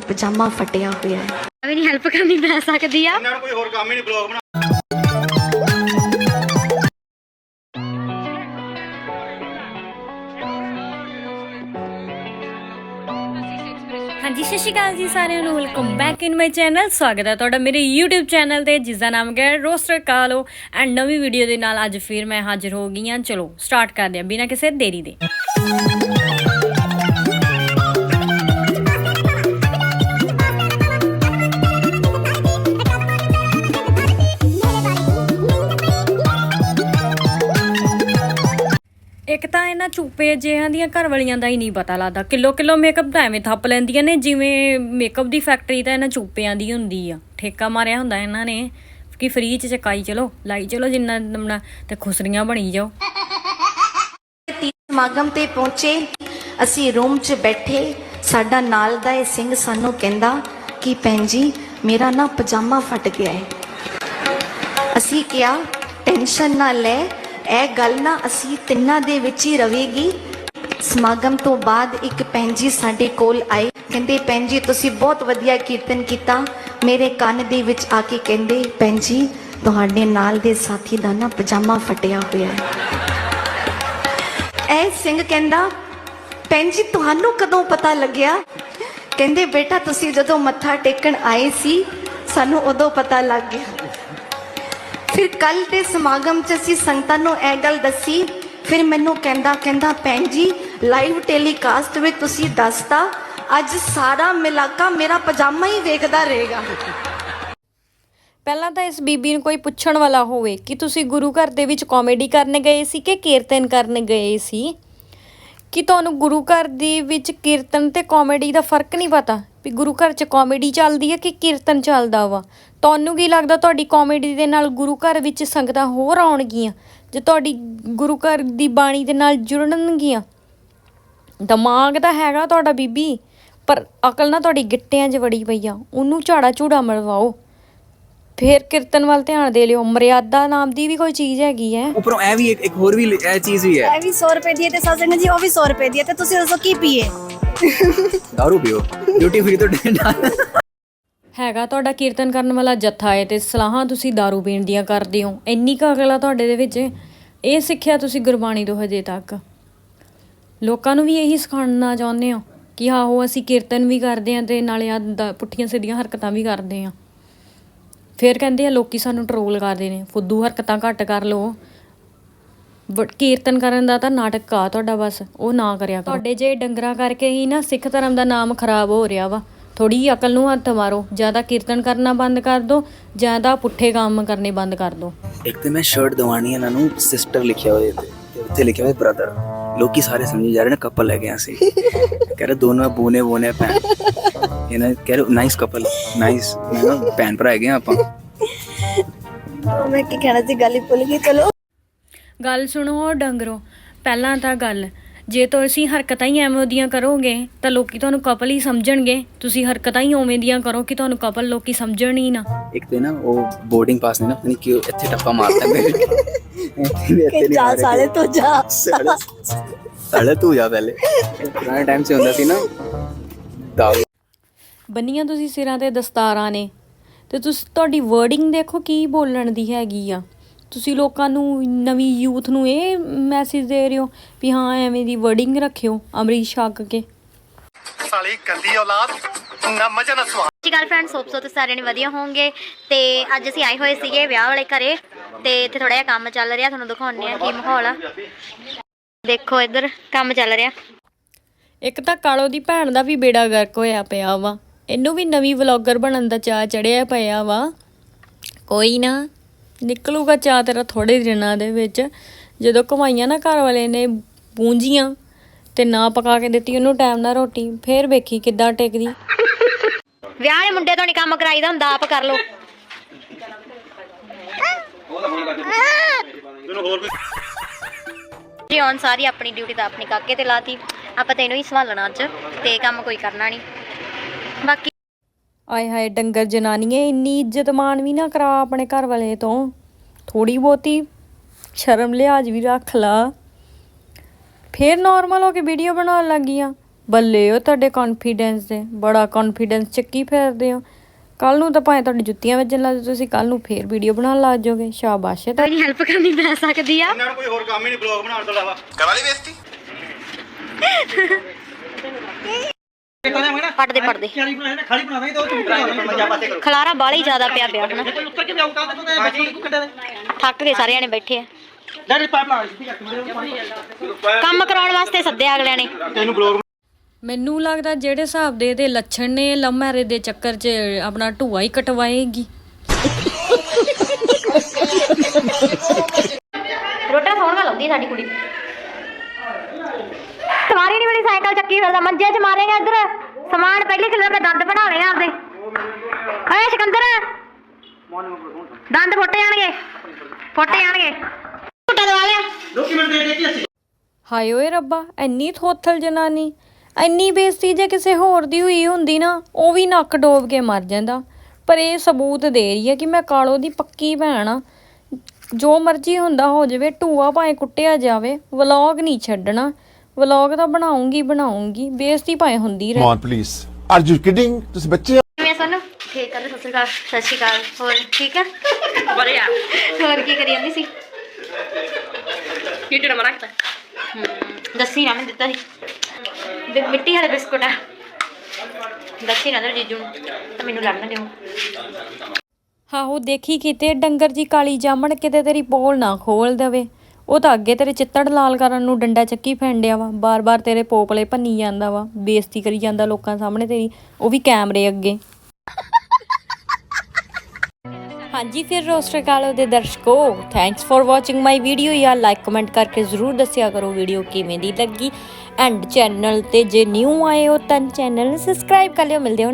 ਪਜਾਮਾ ਫਟਿਆ ਹੋਇਆ ਹੈ। ਵੀ ਨਹੀਂ ਹੈਲਪ ਕਰਨੀ ਪੈ ਸਕਦੀ ਆ। ਇਹਨਾਂ ਨੂੰ ਕੋਈ ਹੋਰ ਕੰਮ ਹੀ ਨਹੀਂ ਬਲੌਗ ਬਣਾ ਹਾਂਜੀ ਸਤਿ ਸ਼੍ਰੀ ਅਕਾਲ ਜੀ ਸਾਰਿਆਂ ਨੂੰ। Welcome back in my channel ਸਵਾਗਤ ਹੈ ਤੁਹਾਡਾ ਮੇਰੇ YouTube ਚੈਨਲ ਤੇ ਜਿਸ ਦਾ ਨਾਮ ਹੈ ਰੋਸਟਰ ਕਾਲੋ ਐਂਡ ਨਵੀਂ ਵੀਡੀਓ ਦੇ ਨਾਲ ਅੱਜ ਫਿਰ ਮੈਂ ਹਾਜ਼ਰ ਹੋ ਗਈ ਹਾਂ। ਚਲੋ ਸਟਾਰਟ ਕਰਦੇ ਹਾਂ ਬਿਨਾਂ ਕਿਸੇ ਦੇਰੀ ਦੇ। ਇੱਕ ਤਾਂ ਇਹਨਾਂ ਚੂਪੇ ਜਿਹਾਂ ਦੀਆਂ ਘਰ ਵਾਲੀਆਂ ਦਾ ਹੀ ਨਹੀਂ ਪਤਾ ਲੱਗਦਾ। ਕਿਲੋ ਕਿਲੋ ਮੇਕਅਪ ਤਾਂ ਐਵੇਂ ਥੱਪ ਲੈਂਦੀਆਂ ਨੇ, ਜਿਵੇਂ ਮੇਕਅਪ ਦੀ ਫੈਕਟਰੀ ਤਾਂ ਇਹਨਾਂ ਚੂਪਿਆਂ ਦੀ ਹੁੰਦੀ ਆ। ਠੇਕਾ ਮਾਰਿਆ ਹੁੰਦਾ ਇਹਨਾਂ ਨੇ ਕਿ ਫ੍ਰੀ ਚ ਚਕਾਈ ਚਲੋ, ਲਾਈ ਚਲੋ ਜਿੰਨਾ ਨਮਣਾ ਤੇ ਖੁਸਰੀਆਂ ਬਣੀ ਜਾਓ। ਸਮਾਗਮ ਤੇ ਪਹੁੰਚੇ, ਅਸੀਂ ਰੂਮ 'ਚ ਬੈਠੇ, ਸਾਡਾ ਨਾਲ ਦਾ ਇਹ ਸਿੰਘ ਸਾਨੂੰ ਕਹਿੰਦਾ ਕਿ ਭੈਣ ਜੀ, ਮੇਰਾ ਨਾ ਪਜਾਮਾ ਫਟ ਗਿਆ ਹੈ। ਅਸੀਂ ਕਿਹਾ ਟੈਨਸ਼ਨ ਨਾ ਲੈ ਇਹ ਗੱਲ ਨਾ ਅਸੀਂ ਤਿੰਨਾਂ ਦੇ ਵਿੱਚ ਹੀ ਰਵੇਗੀ। ਸਮਾਗਮ ਤੋਂ ਬਾਅਦ ਇੱਕ ਭੈਣ ਜੀ ਸਾਡੇ ਕੋਲ ਆਏ। ਕਹਿੰਦੇ, ਭੈਣ ਜੀ, ਤੁਸੀਂ ਬਹੁਤ ਵਧੀਆ ਕੀਰਤਨ ਕੀਤਾ। ਮੇਰੇ ਕੰਨ ਦੇ ਵਿੱਚ ਆ ਕੇ ਕਹਿੰਦੇ, ਭੈਣ ਜੀ, ਤੁਹਾਡੇ ਨਾਲ ਦੇ ਸਾਥੀ ਦਾ ਨਾ ਪਜਾਮਾ ਫਟਿਆ ਹੋਇਆ ਹੈ। ਇਹ ਸਿੰਘ ਕਹਿੰਦਾ, ਭੈਣ ਜੀ, ਤੁਹਾਨੂੰ ਕਦੋਂ ਪਤਾ ਲੱਗਿਆ? ਕਹਿੰਦੇ, ਬੇਟਾ, ਤੁਸੀਂ ਜਦੋਂ ਮੱਥਾ ਟੇਕਣ ਆਏ ਸੀ, ਸਾਨੂੰ ਉਦੋਂ ਪਤਾ ਲੱਗ ਗਿਆ। ਫਿਰ ਕੱਲ ਦੇ ਸਮਾਗਮ 'ਚ ਅਸੀਂ ਸੰਗਤਾਂ ਨੂੰ ਇਹ ਗੱਲ ਦੱਸੀ, ਫਿਰ ਮੈਨੂੰ ਕਹਿੰਦਾ ਕਹਿੰਦਾ, ਭੈਣ ਜੀ ਲਾਈਵ ਟੈਲੀਕਾਸਟ ਵਿੱਚ ਤੁਸੀਂ ਦੱਸਤਾ, ਅੱਜ ਸਾਰਾ ਮਿਲਾਕਾ ਮੇਰਾ ਪਜਾਮਾ ਹੀ ਵੇਖਦਾ ਰਹੇਗਾ। ਪਹਿਲਾਂ ਤਾਂ ਇਸ ਬੀਬੀ ਨੂੰ ਕੋਈ ਪੁੱਛਣ ਵਾਲਾ ਹੋਵੇ ਕਿ ਤੁਸੀਂ ਗੁਰੂ ਘਰ ਦੇ ਵਿੱਚ ਕਾਮੇਡੀ ਕਰਨ ਗਏ ਸੀ ਕਿ ਕੀਰਤਨ ਕਰਨ ਗਏ ਸੀ? ਕਿ ਤੁਹਾਨੂੰ ਗੁਰੂ ਘਰ ਦੇ ਵਿੱਚ ਕੀਰਤਨ ਤੇ ਕਾਮੇਡੀ ਦਾ ਫ਼ਰਕ ਨਹੀਂ ਪਤਾ? ਵੀ ਗੁਰੂ ਘਰ 'ਚ ਕਾਮੇਡੀ ਚੱਲਦੀ ਹੈ ਕਿ ਕੀਰਤਨ ਚੱਲਦਾ ਵਾ? ਤੁਹਾਨੂੰ ਕੀ ਲੱਗਦਾ ਤੁਹਾਡੀ ਕਾਮੇਡੀ ਦੇ ਨਾਲ ਗੁਰੂ ਘਰ ਵਿੱਚ ਸੰਗਤਾਂ ਹੋਰ ਆਉਣਗੀਆਂ? ਜੇ ਤੁਹਾਡੀ ਗੁਰੂ ਘਰ ਦੀ ਬਾਣੀ ਦੇ ਨਾਲ ਜੁੜਨਗੀਆਂ? ਦਿਮਾਗ ਤਾਂ ਹੈਗਾ ਤੁਹਾਡਾ ਬੀਬੀ, ਪਰ ਅਕਲ ਨਾ ਤੁਹਾਡੀ ਗਿੱਟਿਆਂ 'ਚ ਵੜੀ ਪਈ ਆ। ਉਹਨੂੰ ਝਾੜਾ ਝੂੜਾ ਮਲਵਾਓ। ਫੇਰ ਕੀਰਤਨ ਵੱਲ ਧਿਆਨ ਦੇ ਲਿਓ। ਮਰਿਆਦਾ ਨਾਮ ਦੀ ਵੀ ਕੋਈ ਚੀਜ਼ ਹੈਗੀ ਹੈ। ਉੱਪਰੋਂ ਇਹ ਵੀ ਇੱਕ ਇੱਕ ਹੋਰ ਵੀ ਇਹ ਚੀਜ਼ ਵੀ ਹੈ। ਇਹ ਵੀ 100 ਰੁਪਏ ਦੀ ਹੈ ਤੇ ਸਾਜਣ ਜੀ ਉਹ ਵੀ 100 ਰੁਪਏ ਦੀ ਹੈ ਤੇ ਤੁਸੀਂ ਦੱਸੋ ਕੀ ਪੀਏ? ਦਾਰੂ ਪੀਓ। ਡਿਊਟੀ ਫ੍ਰੀ ਤੋਂ ਹੈਗਾ ਤੁਹਾਡਾ ਕੀਰਤਨ ਕਰਨ ਵਾਲਾ ਜੱਥਾ ਹੈ ਤੇ ਸਲਾਹਾਂ ਤੁਸੀਂ दारू ਪੀਣ ਦੀਆਂ ਕਰਦੇ ਹੋ। ਇੰਨੀ ਕੁ ਅਕਲ ਆ ਤੁਹਾਡੇ ਦੇ ਵਿੱਚ? ਇਹ ਸਿੱਖਿਆ ਤੁਸੀਂ ਗੁਰਬਾਣੀ ਤੋਂ ਹਜੇ ਤੱਕ। ਲੋਕਾਂ ਨੂੰ ਵੀ ਇਹੀ ਸਿਖਾਉਣਾ ਚਾਹੁੰਦੇ ਹੋ ਕਿ ਆਹੋ ਅਸੀਂ ਕੀਰਤਨ ਵੀ ਕਰਦੇ ਆਂ ਤੇ ਨਾਲੇ ਆ ਪੁੱਠੀਆਂ ਸਿੱਧੀਆਂ ਹਰਕਤਾਂ ਵੀ ਕਰਦੇ ਆਂ ਫਿਰ ਕਹਿੰਦੇ ਆ ਲੋਕੀ ਸਾਨੂੰ ਟਰੋਲ ਕਰਦੇ ਨੇ ਫੁੱਦੂ ਹਰਕਤਾਂ ਘੱਟ ਕਰ ਲਓ। ਬਟ ਕੀਰਤਨ ਕਰਨ ਦਾ ਤਾਂ ਨਾਟਕ ਆ ਤੁਹਾਡਾ ਬਸ ਉਹ ਨਾ ਕਰਿਆ ਕਰੋ। ਤੁਹਾਡੇ ਜੇ ਡੰਗਰਾਂ ਕਰਕੇ ਹੀ ਨਾ ਸਿੱਖ ਧਰਮ ਦਾ ਨਾਮ ਖਰਾਬ ਹੋ ਰਿਹਾ ਵਾ ਥੋੜੀ ਜਿਹੀ ਅਕਲ ਨੂੰ ਹੱਥ ਮਾਰੋ ਜ਼ਿਆਦਾ ਕੀਰਤਨ ਕਰਨਾ ਬੰਦ ਕਰ ਦਿਓ ਜ਼ਿਆਦਾ ਪੁੱਠੇ ਕੰਮ ਕਰਨੇ ਬੰਦ ਕਰ ਦਿਓ ਇੱਕ ਤੇ ਮੈਂ ਸ਼ਰਟ ਦਵਾਣੀ ਇਹਨਾਂ ਨੂੰ ਸਿਸਟਰ ਲਿਖਿਆ ਹੋਇਆ ਤੇ ਤੇ ਉੱਤੇ ਲਿਖਿਆ ਹੋਇਆ ਬ੍ਰਦਰ ਲੋਕੀ ਸਾਰੇ ਸਮਝੀ ਜਾ ਰਹੇ ਨੇ ਕਪਲ ਲੈ ਗਏ ਅਸੀਂ। ਕਹ ਰਹੇ ਦੋਨੋਂ ਬੂਨੇ ਬੂਨੇ ਭੈਣ। ਇਹਨਾਂ ਕਹ ਰਹੇ ਨਾਈਸ ਕਪਲ ਨਾਈਸ ਭੈਣ ਭਰਾ ਹੈਗੇ ਆ ਆਪਾਂ। ਮੈਂ ਕੀ ਕਹਿਣਾ ਸੀ ਗੱਲ ਹੀ ਭੁੱਲ ਗਈ ਚਲੋ। ਗੱਲ ਸੁਣੋ ਡੰਗਰੋ ਪਹਿਲਾਂ ਤਾਂ ਗੱਲ ਜੇ ਤੁਸੀਂ ਹਰਕਤਾਂ ਹੀ ਐਵੇਂ ਦੀਆਂ ਕਰੋਗੇ ਤਾਂ ਲੋਕੀ ਤੁਹਾਨੂੰ ਕਪਲ ਹੀ ਸਮਝਣਗੇ। ਤੁਸੀਂ ਹਰਕਤਾਂ ਹੀ ਉਵੇਂ ਦੀਆਂ ਕਰੋ ਕਿ ਤੁਹਾਨੂੰ ਕਪਲ ਲੋਕੀ ਸਮਝਣ ਹੀ ਨਾ। ਇੱਕ ਤੇ ਨਾ ਉਹ ਬੋਰਡਿੰਗ ਪਾਸ ਨੇ ਨਾ ਪਤਾ ਨਹੀਂ ਕਿਉਂ ਇੱਥੇ ਟੱਪਾ ਮਾਰਦਾ ਮੇਰੇ ਇੱਥੇ ਵੀ- ਇੱਥੇ ਜਾ ਸਾਲੇ ਤੋਂ ਜਾ। ਸਾਲੇ ਤੂੰ ਜਾ ਪਹਿਲੇ। ਪੁਰਾਣੇ ਟਾਈਮ 'ਚ ਹੁੰਦਾ ਸੀ ਨਾ ਦਾਗ ਬੰਨੀਆਂ ਤੁਸੀਂ ਸਿਰਾਂ ਤੇ ਦਸਤਾਰਾਂ ਨੇ। ਤੇ ਤੁਸੀਂ ਤੁਹਾਡੀ ਵਰਡਿੰਗ ਦੇਖੋ ਕੀ ਬੋਲਣ ਦੀ ਹੈਗੀ ਆ। ਤੁਸੀਂ ਲੋਕਾਂ ਨੂੰ ਨਵੀਂ ਯੂਥ ਨੂੰ ਇਹ ਮੈਸੇਜ ਦੇ ਰਹੇ ਹੋ ਵੀ ਹਾਂ ਐਵੇਂ ਦੀ ਵਰਡਿੰਗ ਰੱਖਿਓ ਅੰਮ੍ਰਿਤ ਛਕ ਕੇ। ਸਾਲੀ ਗੰਦੀ ਔਲਾਦ ਨਾ ਮਜ਼ਾ ਨਾ ਸਵਾਦ। ਸਤਿ ਸ਼੍ਰੀ ਅਕਾਲ ਫਰੈਂਡਸ ਹੋਪ ਸੋ ਤੁਸੀਂ ਸਾਰੇ ਨੇ ਵਧੀਆ ਹੋਵੋਗੇ। ਤੇ ਅੱਜ ਅਸੀਂ ਆਏ ਹੋਏ ਸੀਗੇ ਵਿਆਹ ਵਾਲੇ ਘਰੇ ਤੇ ਇੱਥੇ ਥੋੜਾ ਜਿਹਾ ਕੰਮ ਚੱਲ ਰਿਹਾ ਤੁਹਾਨੂੰ ਦਿਖਾਉਂਦੇ ਆ ਕੀ ਮਾਹੌਲ ਆ। ਦੇਖੋ ਇੱਧਰ ਕੰਮ ਚੱਲ ਰਿਹਾ। ਇੱਕ ਤਾਂ ਕਾਲੋ ਦੀ ਭੈਣ ਦਾ ਵੀ ਬੇੜਾ ਗਰਕ ਹੋਇਆ ਪਿਆ ਵਾ। ਇਹਨੂੰ ਵੀ ਨਵੀਂ ਵਲੌਗਰ ਬਣਨ ਦਾ ਚਾਹ ਚੜਿਆ ਪਿਆ ਵਾ। ਕੋਈ ਨਾ। ਨਿਕਲੂਗਾ ਚਾਹ ਤੇਰਾ ਥੋੜੇ ਦਿਨਾਂ ਦੇ ਵਿੱਚ। ਜਦੋਂ ਕਮਾਈਆਂ ਨਾ ਘਰ ਵਾਲੇ ਨੇ ਪੂੰਜੀਆਂ ਤੇ ਨਾ ਪਕਾ ਕੇ ਦਿੱਤੀ ਉਹਨੂੰ ਟਾਈਮ ਨਾਲ ਰੋਟੀ ਫੇਰ ਵੇਖੀ ਕਿੱਦਾਂ ਟਿਕਦੀ। ਵਿਆਹ ਵਾਲੇ ਮੁੰਡੇ ਤੋਂ ਨਹੀਂ ਕੰਮ ਕਰਾਈਦਾ ਹੁੰਦਾ ਆਪ ਕਰ ਵੀ ਜੀ ਔਨ ਸਾਰੀ ਆਪਣੀ ਡਿਊਟੀ ਤਾਂ ਆਪਣੀ ਕਾਕੇ ਤੇ ਲਾਤੀ। ਆਪਾਂ ਤੈਨੂੰ ਹੀ ਸੰਭਾਲਣਾ ਅੱਜ ਤੇ ਕੰਮ ਕੋਈ ਕਰਨਾ ਨਹੀਂ ਬਾਕੀ ਆਏ ਹਾਏ ਡੰਗਰ ਜਨਾਨੀਏ ਇੰਨੀ ਇੱਜ਼ਤ ਮਾਣ ਵੀ ਨਾ ਕਰਾ ਆਪਣੇ ਘਰ ਵਾਲੇ ਤੋਂ। ਥੋੜੀ ਬਹੁਤੀ ਸ਼ਰਮ ਲਿਹਾਜ਼ ਵੀ ਰੱਖ ਲਾ। ਫੇਰ ਨਾਰਮਲ ਹੋ ਕੇ ਵੀਡੀਓ ਬਣਾਉਣ ਲੱਗੀਆਂ। ਬੱਲੇ ਉਹ ਤੁਹਾਡੇ ਕੌਨਫੀਡੈਂਸ ਦੇ ਬੜਾ ਕੌਨਫੀਡੈਂਸ ਚੱਕੀ ਫਿਰਦੇ ਹੋ ਕੱਲ ਨੂੰ ਤਾਂ ਭਾਵੇਂ ਤੁਹਾਡੀ ਜੁੱਤੀਆਂ ਵੱਜਣ ਲੱਗ ਤੁਸੀਂ ਕੱਲ ਨੂੰ ਫੇਰ ਵੀਡੀਓ ਬਣਾਉਣ ਲੱਗ ਜਾਓਗੇ। ਸ਼ਾਬਾਸ਼ ਹੈ ਕੋਈ ਹੈਲਪ ਕਰਨੀ ਪੈ ਸਕਦੀ ਆ? ਇਹਨਾਂ ਨੂੰ ਕੋਈ ਹੋਰ ਕੰਮ ਹੀ ਨਹੀਂ ਬਲੌਗ ਬਣਾਉਣ ਤੋਂ ਇਲਾਵਾ। ਕਰਾ ਲਈ ਬੇਇੱਜ਼ਤੀ? ਪੜਦੇ ਪੜਦੇ ਖਲਾਰਾ ਬਾਲੀ ਜ਼ਿਆਦਾ ਪਿਆ ਪਿਆ ਹਨਾ? ਥੱਕ ਗਏ ਸਾਰੇ ਜਣੇ ਬੈਠੇ ਆ। ਕੰਮ ਕਰਾਉਣ ਵਾਸਤੇ ਸੱਦਿਆ ਅਗਲਿਆਂ ਨੇ। ਮੈਨੂੰ ਲੱਗਦਾ ਜਿਹੜੇ ਹਿਸਾਬ ਦੇ ਇਹਦੇ ਲੱਛਣ ਨੇ ਲਵ ਮੈਰਿਜ ਦੇ ਚੱਕਰ 'ਚ ਆਪਣਾ ਢੂਆ ਹੀ ਕਟਵਾਏਗੀ। ਰੋਟਾ ਸੌਣ ਵਾਲ ਆਉਂਦੀ ਸਾਡੀ ਕੁੜੀ। ਸਵਾਰੀ ਨਹੀਂ ਮਿਲੀ ਸਾਈਕਲ ਚੱਕੀ ਫਿਰਦਾ ਮੰਜੇ 'ਚ ਮਾਰੇਗਾ ਇੱਧਰ। ਸਮਾਨ ਪਹਿਲੇ ਕਿਲੋ ਕੇ ਦੰਦ ਬਣਾ ਲਏ ਆਪਦੇ। ਓਏ ਸਿਕੰਦਰ ਦੰਦ ਫੁੱਟ ਜਾਣਗੇ ਫੁੱਟ ਜਾਣਗੇ। ਫੁੱਟਾ ਦਵਾ ਲਿਆ। ਹਾਏ ਓਏ ਰੱਬਾ ਇੰਨੀ ਥੋਥਲ ਜਨਾਨੀ ਇੰਨੀ ਬੇਇੱਜ਼ਤੀ ਜੇ ਕਿਸੇ ਹੋਰ ਦੀ ਹੋਈ ਹੁੰਦੀ ਨਾ ਉਹ ਵੀ ਨੱਕ ਡੋਬ ਕੇ ਮਰ ਜਾਂਦਾ। ਪਰ ਇਹ ਸਬੂਤ ਦੇ ਰਹੀ ਹੈ ਕਿ ਮੈਂ ਕਾਲੋ ਦੀ ਪੱਕੀ ਭੈਣ ਆ। ਜੋ ਮਰਜ਼ੀ ਹੁੰਦਾ ਹੋ ਜਾਵੇ ਢੂਆ ਭਾਵੇਂ ਕੁੱਟਿਆ ਜਾਵੇ ਵਲੌਗ ਨਹੀਂ ਛੱਡਣਾ। ਵਲੌਗ ਤਾਂ ਬਣਾਉਂਗੀ ਬਣਾਉਂਗੀ। ਬੇਇੱਜ਼ਤੀ ਭਾਵੇਂ ਹੁੰਦੀ ਰਹੇ। On, please. Are you kidding? ਤੁਸੀਂ ਬੱਚੇ ਕਿਵੇਂ ਸੋਨੂੰ? ਠੀਕ ਕਰ ਸਤਿ ਸ਼੍ਰੀ ਅਕਾਲ। ਸਤਿ ਸ਼੍ਰੀ ਅਕਾਲ। ਹੋਰ ਠੀਕ ਆ? ਬੜਿਆ ਹੋਰ ਕੀ ਕਰੀ ਜਾਂਦੀ ਸੀ? ਕਿਹੜਾ ਮਰਾ ਕੀਤਾ ਦੱਸੀ ਨਾ ਮੈਂ ਦਿੱਤਾ ਸੀ। ਬਿ- ਮਿੱਟੀ ਵਾਲੇ ਬਿਸਕੁਟ ਆ। ਦੱਸੀ ਨਾ ਦਰ ਜੀਜੂ ਨੂੰ। ਤਾਂ ਮੈਨੂੰ ਲੜਨ ਦਿਓ। ਆਹੋ ਦੇਖੀ ਕਿਤੇ ਡੰਗਰ ਜੀ ਕਾਲੀ ਜਾਮਣ ਕਿਤੇ ਤੇਰੀ ਪੋਲ ਨਾ ਖੋਲ ਦੇਵੇ। ਉਹ ਤਾਂ ਅੱਗੇ ਤੇਰੇ ਚਿੱਤੜ ਲਾਲ ਕਰਨ ਨੂੰ ਡੰਡਾ ਚੱਕੀ ਫੈਂਡਿਆ ਵਾ। ਬਾਰ-ਬਾਰ ਤੇਰੇ ਪੋਪਲੇ ਭੰਨੀ ਜਾਂਦਾ ਵਾ। ਬੇਇੱਜ਼ਤੀ ਕਰੀ ਜਾਂਦਾ ਲੋਕਾਂ ਸਾਹਮਣੇ ਤੇਰੀ। ਉਹ ਵੀ ਕੈਮਰੇ ਅੱਗੇ। ਹਾਂਜੀ, ਫਿਰ ਰੋਸਟਰ ਕਾਲੋ ਦੇ ਦਰਸ਼ਕੋ thanks for watching my video ਯਾਰ ਲਾਈਕ ਕਮੈਂਟ ਕਰਕੇ ਜ਼ਰੂਰ ਦੱਸਿਆ ਕਰੋ ਵੀਡੀਓ ਕਿਵੇਂ ਦੀ ਲੱਗੀ। ਐਂਡ ਚੈਨਲ ਤੇ ਜੇ ਨਿਊ ਆਏ ਹੋ, ਤਾਂ ਚੈਨਲ ਨੂੰ ਸਬਸਕ੍ਰਾਈਬ ਕਰ ਲਿਓ। ਮਿਲਦੇ ਹਾਂ